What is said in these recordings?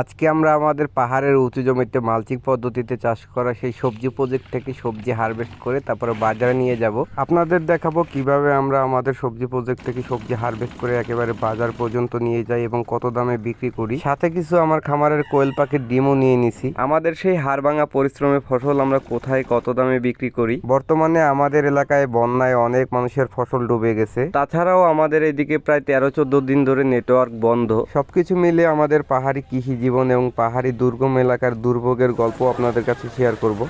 আজকে আমরা আমাদের পাহাড়ের উঁচু জমিতে মালচিং পদ্ধতিতে চাষ করা সেই সবজি প্রজেক্ট থেকে সবজি হারভেস্ট করে তারপরে বাজারে নিয়ে যাব। আপনাদের দেখাবো কীভাবে আমরা আমাদের সবজি প্রজেক্ট থেকে সবজি হারভেস্ট করে একেবারে বাজার পর্যন্ত নিয়ে যাই এবং কত দামে বিক্রি করি। সাথে কিছু আমার খামারের কোয়েল পাখির ডিমও নিয়ে নিছি। আমাদের সেই হাড়ভাঙা পরিশ্রমের ফসল আমরা কোথায় কত দামে বিক্রি করি? বর্তমানে আমাদের এলাকায় বন্যায় অনেক মানুষের ফসল ডুবে গেছে। তাছাড়াও আমাদের এদিকে প্রায় তেরো চোদ্দ দিন ধরে নেটওয়ার্ক বন্ধ। সবকিছু মিলে আমাদের পাহাড়ি কৃষি জীবন এবং পাহাড়ি দুর্গম এলাকার দুর্ভোগের গল্প আপনাদের কাছে শেয়ার করব।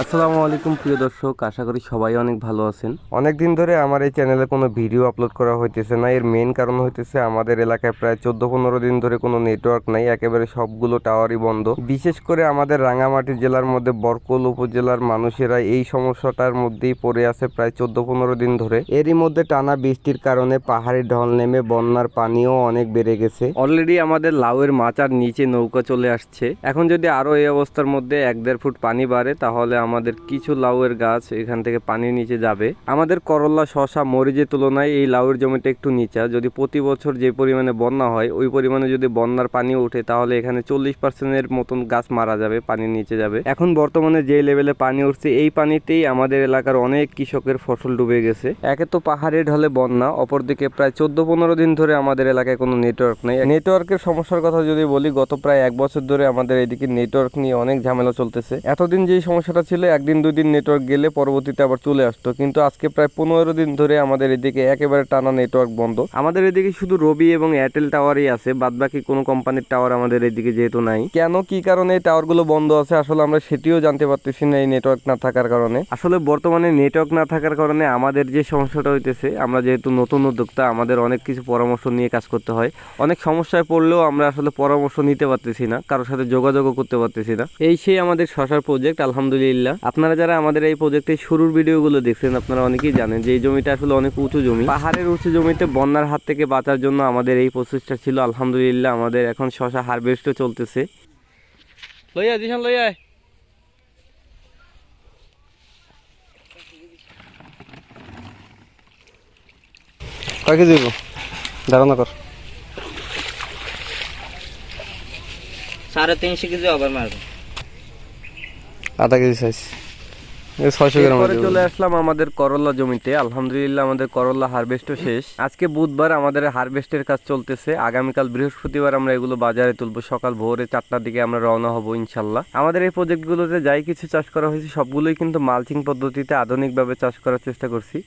আসসালামু। আলাইকুম প্রিয় দর্শক। আশা করি সবাই অনেক ভালো আছেন। অনেক দিন ধরে আমার এই চ্যানেলে কোনো ভিডিও আপলোড করা হইতেছে না। এর মেইন কারণ হইতেছে আমাদের এলাকায় প্রায় চোদ্দ পনেরো দিন ধরে কোনো নেটওয়ার্ক নাই। একেবারে সবগুলো টাওয়ারই বন্ধ। বিশেষ করে আমাদের রাঙামাটি জেলার মধ্যে বরকল উপজেলার মানুষেরা এই সমস্যাটার মধ্যেই পড়ে আছে প্রায় চোদ্দ পনেরো দিন ধরে। এরই মধ্যে টানা বৃষ্টির কারণে পাহাড়ি ঢল নেমে বন্যার পানিও অনেক বেড়ে গেছে। অলরেডি আমাদের লাউয়ের মাচার নিচে নৌকা চলে আসছে। এখন যদি আরও এই অবস্থার মধ্যে এক দেড় ফুট পানি বাড়ে, তাহলে আমাদের কিছু লাউয়ের গাছ এখান থেকে পানির নিচে যাবে। আমাদের করল্লা শশা মরিচের তুলনায় এই লাউয়ের জমিটা একটু নিচা। যদি প্রতি বছর যে পরিমাণে বন্যা হয়, ওই পরিমাণে যদি বন্যার পানি ওঠে, তাহলে এখানে চল্লিশ পার্সেন্টের মতন গাছ মারা যাবে, পানির নিচে যাবে। এখন বর্তমানে যে লেভেলে পানি উঠছে, এই পানিতেই আমাদের এলাকার অনেক কৃষকের ফসল ডুবে গেছে। একে তো পাহাড়ে ঢলে বন্যা, অপরদিকে প্রায় চোদ্দ পনেরো দিন ধরে আমাদের এলাকায় কোনো নেটওয়ার্ক নেই। নেটওয়ার্কের সমস্যার কথা যদি বলি, গত প্রায় এক বছর ধরে আমাদের এদিকে নেটওয়ার্ক নিয়ে অনেক ঝামেলা চলতেছে। এতদিন যেই সমস্যাটা ছিল, একদিন দুই দিন নেটওয়ার্ক গেলে পরবর্তীতে আবার চলে আসতো। কিন্তু আজকে প্রায় পনেরো দিন ধরে আমাদের এদিকে একেবারে টানা নেটওয়ার্ক বন্ধ। আমাদের এদিকে শুধু রবি এবং এয়ারটেল টাওয়ারই আছে বাদ বাকি কোনো কোম্পানির টাওয়ার আমাদের এদিকে যেহেতু নাই। কেন, কি কারণে এই টাওয়ারগুলো বন্ধ আছে, আসলে আমরা সেটিও জানতে পারতেছি না এই নেটওয়ার্ক না থাকার কারণে। আসলে বর্তমানে নেটওয়ার্ক না থাকার কারণে আমাদের যে সমস্যাটা হইতেছে, আমরা যেহেতু নতুন উদ্যোক্তা, আমাদের অনেক কিছু পরামর্শ নিয়ে কাজ করতে হয়। অনেক সমস্যায় পড়লেও আমরা আসলে পরামর্শ নিতে পারতেছি না, কারোর সাথে যোগাযোগও করতে পারতেছি না। এই সেই আমাদের শশার প্রজেক্ট আলহামদুলিল্লাহ। আপনারা যারা আমাদের এই প্রজেক্টের শুরুর ভিডিওগুলো দেখছেন আপনারা অনেকেই জানেন যে এই জমিটা আসলে অনেক উঁচু জমি। পাহাড়ের উঁচু জমিতে বন্যার হাত থেকে বাঁচার জন্য আমাদের এই প্রচেষ্টা ছিল আলহামদুলিল্লাহ আমাদের এখন শশা হারভেস্টও চলতেছে। লইয়া দিশান লইয়া কয় কেজি ধারণা কর। সাড়ে তিনশো কেজি আবার মারবে। আধা কেজি সাইজ ছয়শো গ্রাম চলে আসলাম আমাদের করলা জমিতে। আলহামদুলিল্লাহ আমাদের করলা হারভেস্টও শেষ। আজকে বুধবার আমাদের হারভেস্টের কাজ চলতেছে। আগামীকাল বৃহস্পতিবার আমরা এগুলো বাজারে তুলবো। সকাল ভোরে চারটার দিকে আমরা রওনা হব ইনশাল্লাহ। আমাদের এই প্রজেক্টগুলোতে যাই কিছু চাষ করা হয়েছে সবগুলোই কিন্তু মালচিং পদ্ধতিতে আধুনিকভাবে চাষ করার চেষ্টা করছি।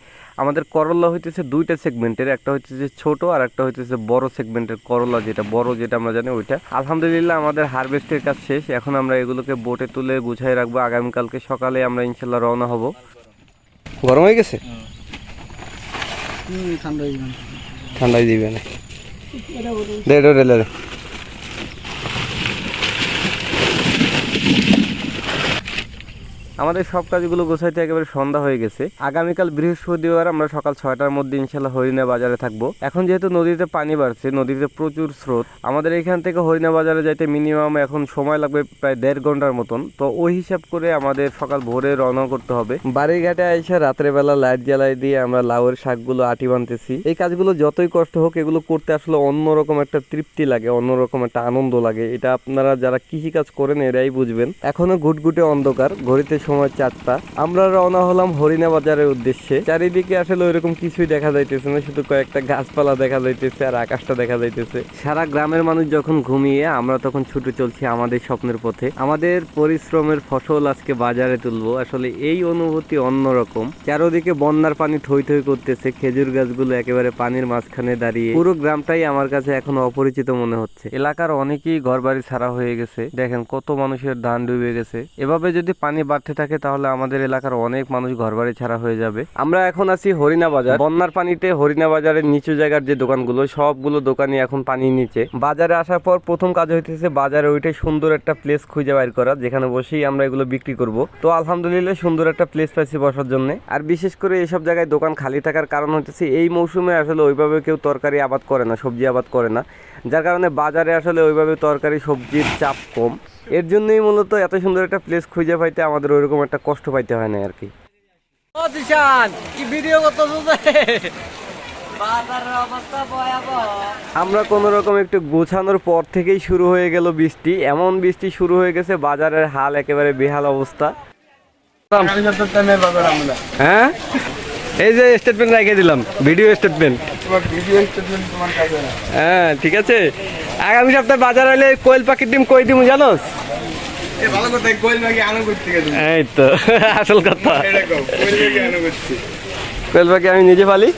আমাদের করলা হইতেছে দুইটা সেগমেন্টের একটা হইতেছে ছোট আর একটা হইতেছে বড় সেগমেন্টের করলা যেটা বড় যেটা আমরা জানি ওইটা। আলহামদুলিল্লাহ আমাদের হারভেস্টের কাজ শেষ। এখন আমরা এগুলোকে বোটে তুলে গুছাই রাখব। আগামীকালকে সকালে আমরা ইনশাল্লাহ রওনা হব। গরম হয়ে গেছে? ঠান্ডা ঠান্ডাই দিবে না। দে দে আমাদের সব কাজগুলো গোছাইতে একেবারে সন্ধ্যা হয়ে গেছে। আগামীকাল বৃহস্পতিবার আমরা সকাল ছয়টার মধ্যে ইনশাল্লাহ হরিণা বাজারে থাকব। এখন যেহেতু নদীতে পানি বাড়ছে, নদীতে প্রচুর স্রোত, আমাদের এখান থেকে হরিণা বাজারে যাইতে মিনিমাম এখন সময় লাগবে প্রায় দেড় ঘণ্টার মতন। তো ওই হিসাব করে আমাদের সকাল ভোরে রওনা করতে হবে। বাড়িঘাটে আইসা রাত্রে বেলা লাইট জ্বালাই দিয়ে আমরা লাউয়ের শাকগুলো আটি বানতেছি। এই কাজগুলো যতই কষ্ট হোক, এগুলো করতে আসলে অন্যরকম একটা তৃপ্তি লাগে, অন্যরকম একটা আনন্দ লাগে। এটা আপনারা যারা কৃষি কাজ করেন, এরাই বুঝবেন। এখনও ঘুটঘুটে অন্ধকার, ঘড়িতে সময় চারটা আমরা রওনা হলাম হরিণা বাজারের উদ্দেশ্যে। চারিদিকে আসলে ওইরকম কিছুই দেখা যাইতেছে না, শুধু কয়েকটা গাছপালা দেখা যাইতেছে আর আকাশটা দেখা যাইতেছে। সারা গ্রামের মানুষ যখন ঘুমিয়ে, আমরা তখন ছুটে চলছি আমাদের স্বপ্নের পথে। আমাদের পরিশ্রমের ফসল আজকে বাজারে তুলবো। আসলে এই অনুভূতি অন্যরকম। চারোদিকে বন্যার পানি থই থই করতেছে, খেজুর গাছগুলো একেবারে পানির মাঝখানে দাঁড়িয়ে। পুরো গ্রামটাই আমার কাছে এখন অপরিচিত মনে হচ্ছে। এলাকার অনেকেই ঘর বাড়ি ছাড়া হয়ে গেছে। দেখেন কত মানুষের ধান ডুবে গেছে। এভাবে যদি পানি বাড়তে থাকে, তাহলে আমাদের এলাকার অনেক মানুষ ঘর বাড়ি ছাড়া হয়ে যাবে। আমরা এখন আছি হরিণা বাজার। বন্যার পানিতে হরিণা বাজারের নিচু জায়গার যে দোকানগুলো, সবগুলো দোকানই এখন পানির নিচে। বাজারে আসার পর প্রথম কাজ হইতেছে বাজারে ওইটাই সুন্দর একটা প্লেস খুঁজে বাইর করা, যেখানে বসেই আমরা এগুলো বিক্রি করব। তো আলহামদুলিল্লাহ সুন্দর একটা প্লেস পাইছি বসার জন্য। আর বিশেষ করে এইসব জায়গায় দোকান খালি থাকার কারণ হচ্ছে এই মৌসুমে আসলে ওইভাবে কেউ তরকারি আবাদ করে না, সবজি আবাদ করে না। যার কারণে বাজারে আসলে ওইভাবে তরকারি, সবজির চাপ কম। এর জন্যই মূলত এত সুন্দর একটা প্লেস খুঁজে পাইতে আমাদের ওইরকম একটা কষ্ট পাইতে হয় না আর কি। ও দিশান কি ভিডিও আমরা কোনো রকম একটু গোছানোর পর থেকেই শুরু হয়ে গেল বৃষ্টি। এমন বৃষ্টি শুরু হয়ে গেছে বাজারের হাল একেবারে বেহাল অবস্থা। হ্যাঁ? এই যে স্টেটমেন্ট রেখে দিলাম ভিডিও স্টেটমেন্ট হ্যাঁ ঠিক আছে। আগামী সপ্তাহে বাজার হলে কোয়েল পাখির ডিম কই দিমু জানোস? এই তো আসল কথা। কোয়েল পাখি আমি নিজে পালি?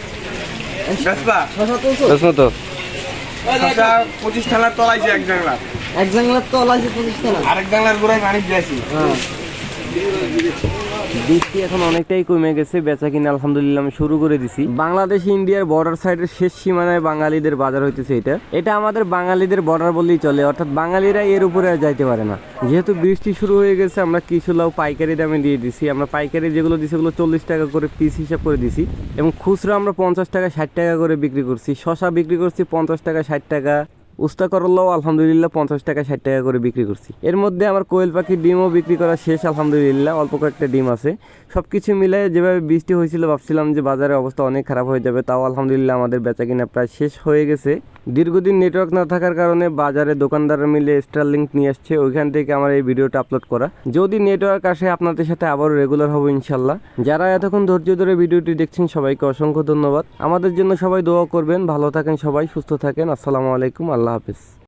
তো। পঁচিশ টানার তলাইছে এক জাংলা এক জাংলার তো আছে পঁচিশ টাকা আরেক জাংলার গোড়ায় পানি দিয়েছি। বৃষ্টি এখন অনেকটাই কমে গেছে, বেচা কিনা আলহামদুলিল্লাহ আমি শুরু করে দিছি। বাংলাদেশ ইন্ডিয়ার বর্ডার সাইডের শেষ সীমানায় বাঙালিদের বাজার হইতেছে এটা। এটা আমাদের বাঙালিদের বর্ডার বললেই চলে, অর্থাৎ বাঙালিরা এর উপরে আর যাইতে পারে না। যেহেতু বৃষ্টি শুরু হয়ে গেছে, আমরা কিছু লাউ পাইকারি দামে দিয়ে দিছি। আমরা পাইকারি যেগুলো দিছি সেগুলো চল্লিশ টাকা করে পিস হিসাব করে দিছি। এবং খুচরা আমরা পঞ্চাশ টাকা, ষাট টাকা করে বিক্রি করছি। শশা বিক্রি করছি পঞ্চাশ টাকা, ষাট টাকা। উস্তা করল্লাও আলহামদুলিল্লাহ পঞ্চাশ টাকা, ষাট টাকা করে বিক্রি করছি। এর মধ্যে আমার কোয়েল পাখির ডিমও বিক্রি করা শেষ, আলহামদুলিল্লাহ, অল্প কয়েকটা ডিম আছে। সব কিছু মিলে যেভাবে বৃষ্টি হয়েছিল, ভাবছিলাম যে বাজারের অবস্থা অনেক খারাপ হয়ে যাবে, তাও আলহামদুলিল্লাহ আমাদের বেচা কিনা প্রায় শেষ হয়ে গেছে। দীর্ঘদিন নেটওয়ার্ক না থাকার কারণে বাজারে দোকানদাররা মিলে স্টার লিঙ্ক নিয়ে আসছে, ওইখান থেকে আমার এই ভিডিওটা আপলোড করা। যদি নেটওয়ার্ক আসে, আপনাদের সাথে আবারও রেগুলার হব ইনশাল্লাহ। যারা এতক্ষণ ধৈর্য ধরে ভিডিওটি দেখছেন, সবাইকে অসংখ্য ধন্যবাদ। আমাদের জন্য সবাই দোয়া করবেন, ভালো থাকেন সবাই, সুস্থ থাকেন, আসসালামু আলাইকুম আল্লাহ হাফিজ।